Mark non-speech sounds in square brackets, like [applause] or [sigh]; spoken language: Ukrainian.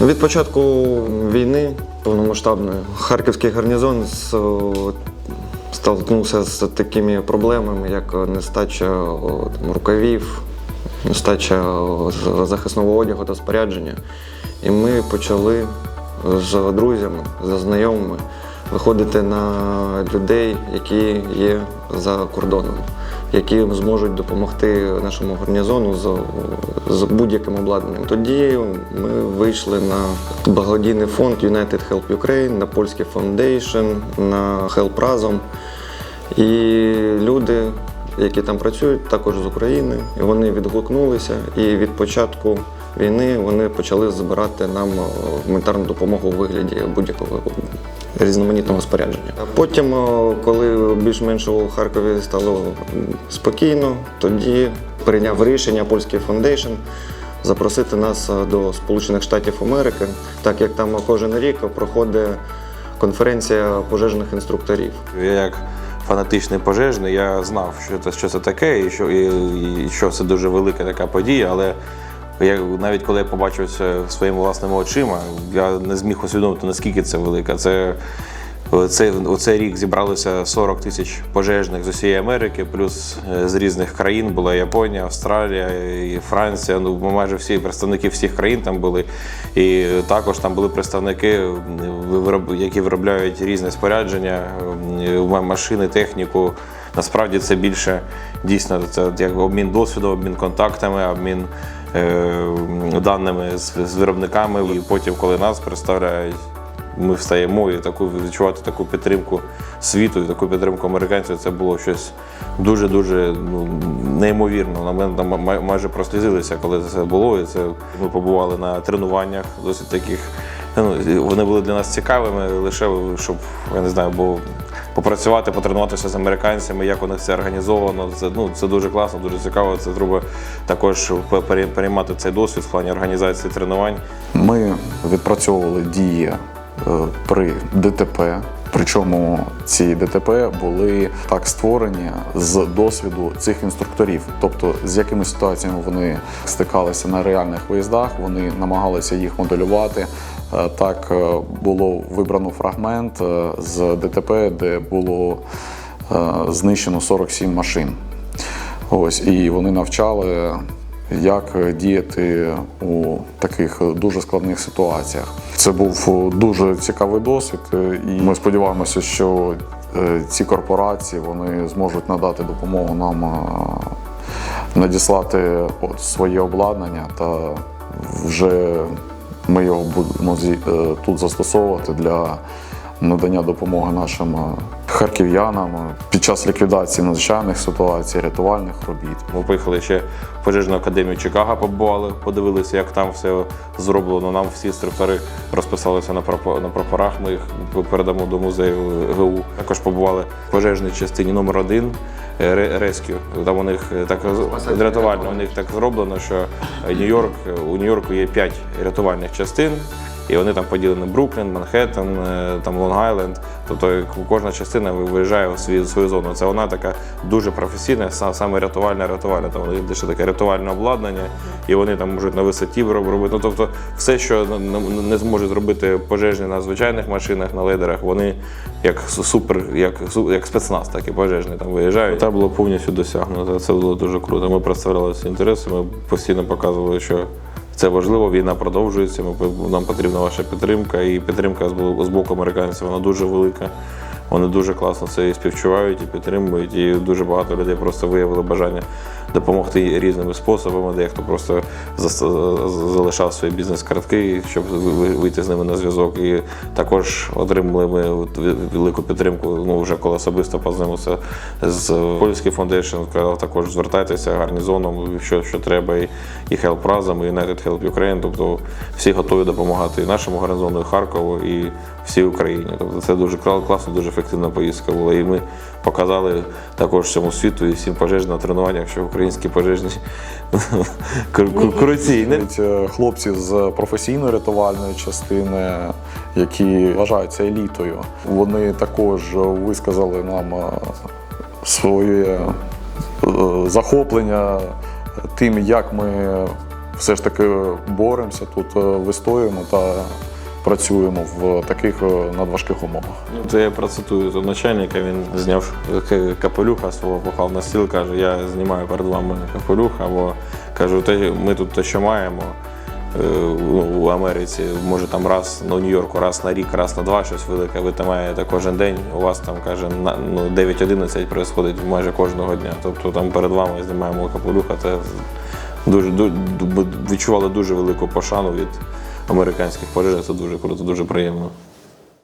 Від початку війни повномасштабної харківський гарнізон столкнувся з такими проблемами, як нестача рукавів, нестача захисного одягу та спорядження. І ми почали з друзями, з знайомими виходити на людей, які є за кордоном, які зможуть допомогти нашому гарнізону з, будь-яким обладнанням. Тоді ми вийшли на благодійний фонд United Help Ukraine, на польський Foundation, на Help Razом. І люди, які там працюють, також з України, і вони відгукнулися. І від початку війни вони почали збирати нам гуманітарну допомогу у вигляді будь-якого різноманітного спорядження. А потім, коли більш-менш у Харкові стало спокійно, тоді прийняв рішення польський фондейшн запросити нас е, до Сполучених Штатів Америки, так як там кожен рік проходить конференція пожежних інструкторів. Я як фанатичний пожежний, я знав, що це, що це таке, і що, і, і що це дуже велика така подія. Але я, навіть коли я побачив це своїми власними очима, я не зміг усвідомити, наскільки це велика. Це Оцей, оцей рік зібралося 40 тисяч пожежних з усієї Америки, плюс е, з різних країн була Японія, Австралія, і Франція. Ну майже всі представники всіх країн там були. І також там були представники, які виробляють різне спорядження, машини, техніку. Насправді це більше дійсно це як обмін досвідом, обмін контактами, обмін даними з, з виробниками. І потім, коли нас представляють, ми встаємо і таку відчувати таку підтримку світу, і таку підтримку американців. Це було щось дуже дуже ну, неймовірно. На мене там майже прослізилися, коли це було. І це ми побували на тренуваннях, досить таких. Ну, вони були для нас цікавими, лише щоб я не знаю, бо попрацювати, потренуватися з американцями, як у них це організовано. Це ну це дуже класно, дуже цікаво. Це треба також пере- переймати цей досвід в плані організації тренувань. Ми відпрацьовували дії е, при ДТП. Причому ці ДТП були так створені з досвіду цих інструкторів, тобто з якими ситуаціями вони стикалися на реальних виїздах, вони намагалися їх моделювати. Е, Так е, було вибрано фрагмент е, з ДТП, де було знищено 47 машин. Ось і вони навчали, як діяти у таких дуже складних ситуаціях. Це був дуже цікавий досвід, і ми сподіваємося, що ці корпорації вони зможуть надати допомогу нам надіслати своє обладнання, та вже ми його будемо е, тут застосовувати для надання допомоги нашим е, харків'янам е, під час ліквідації надзвичайних ситуацій, рятувальних робіт. Ми поїхали ще в пожежну академію Чикаго, побували, подивилися, як там все зроблено. Нам всі інструктори розписалися на прапо- на прапорах. Ми їх передамо до музею ГУ. Також побували в пожежній частині номер один. е, Рескю. Там у них е, так рятувально, у них так зроблено, що Нью-Йорк у Нью-Йорку є п'ять рятувальних частин. І вони там поділені Бруклін, Манхеттен, е, там Лонг-Айленд. Тобто кожна частина виїжджає у свою, свою зону. Це вона така дуже професійна, саме рятувальна рятувальна. Там вони таке рятувальне обладнання, і вони там можуть на висоті робити. Ну, тобто, все, що не- зможуть зробити пожежні на звичайних машинах, на ледерах, вони як супер, як, як спецназ, так і пожежні там виїжджають. Це було повністю досягнуто. Це було дуже круто. Ми представляли всі інтереси, ми постійно показували, що. Це важливо, війна продовжується. Ми, нам потрібна ваша підтримка, і підтримка з бо- з боку американців вона дуже велика. Вони дуже класно це і співчувають, і підтримують. І дуже багато людей просто виявили бажання допомогти різними способами. Дехто просто залишав свої бізнес-картки, щоб ви- ви- вийти з ними на зв'язок. І також отримали ми велику підтримку. Ну вже коли особисто познайомився з польським фондейшн, казав також звертайтеся гарнізоном, що, що треба, і, і Help Razом, і United Help Ukraine. Тобто всі готові допомагати і нашому гарнізону, і Харкову, і всій Україні. Тобто це дуже кла- класно, дуже ефективна поїздка була. І ми показали також всьому світу і всім пожежним на тренуваннях, що українські пожежні [laughs] кру- кру- круті. Е, хлопці з професійної рятувальної частини, які вважаються елітою, вони також висказали нам е, своє е, захоплення тим, як ми все ж таки боремося тут, вистоюємо та працюємо в таких е, надважких умовах. Ну, Це я процитую тут начальника, він зняв капелюха свого, поклав на стіл, каже, я знімаю перед вами капелюх, або кажу, «Те- ми тут те, що маємо. е, ну, У Америці, може там раз на Нью-Йорку, раз на рік, раз на два щось велике. Ви там маєте кожен день. У вас там каже на ну 9-11 відбувається майже кожного дня. Тобто там перед вами знімаємо капелюха. Це дуже ду- ду- відчували дуже велику пошану від американських пожежних. Це дуже круто, дуже приємно.